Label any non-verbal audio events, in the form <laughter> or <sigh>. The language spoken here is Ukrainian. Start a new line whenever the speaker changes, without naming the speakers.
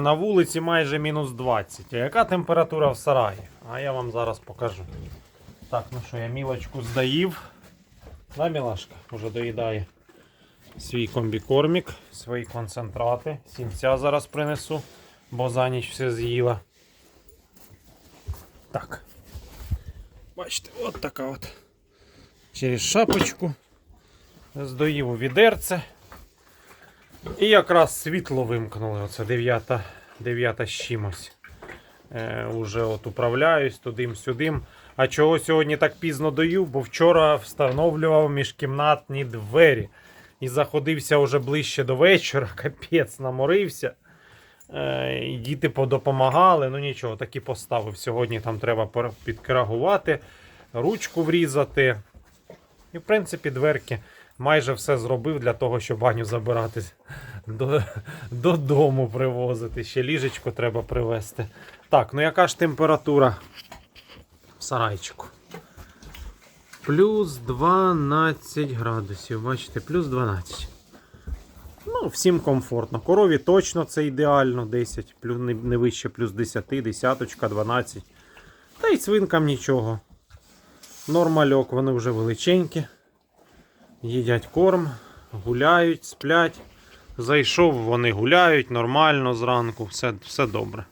На вулиці майже мінус 20. А яка температура в сараї? А я вам зараз покажу. Так, ну що, я мілочку здаїв. Да, мілашка? Уже доїдає свій комбікормік, свої концентрати. Сінця зараз принесу, бо за ніч все з'їла. Так. Бачите, от така от. Через шапочку. Здоїв у відерце. І якраз світло вимкнули. Оце 9, 9 з чимось. Е, уже от управляюсь тудим-сюдим. А чого сьогодні так пізно даю? Бо вчора встановлював міжкімнатні двері. І заходився вже ближче до вечора, <laughs> капець наморився. Е, діти подопомагали. Ну нічого, так і поставив. Сьогодні там треба підкоригувати, ручку врізати. І, в принципі, дверки майже все зробив для того, щоб Аню забирати до, додому привозити. Ще ліжечко треба привезти. Так, ну яка ж температура в сарайчику? Плюс 12 градусів. Бачите, плюс 12. Ну, всім комфортно. Корові точно це ідеально 10, плюс не, вище плюс 10, десяточка, 12. Та й свинкам нічого. Нормальок, вони вже величенькі. Їдять корм, гуляють, сплять. Зайшов, вони гуляють нормально зранку, все, все добре.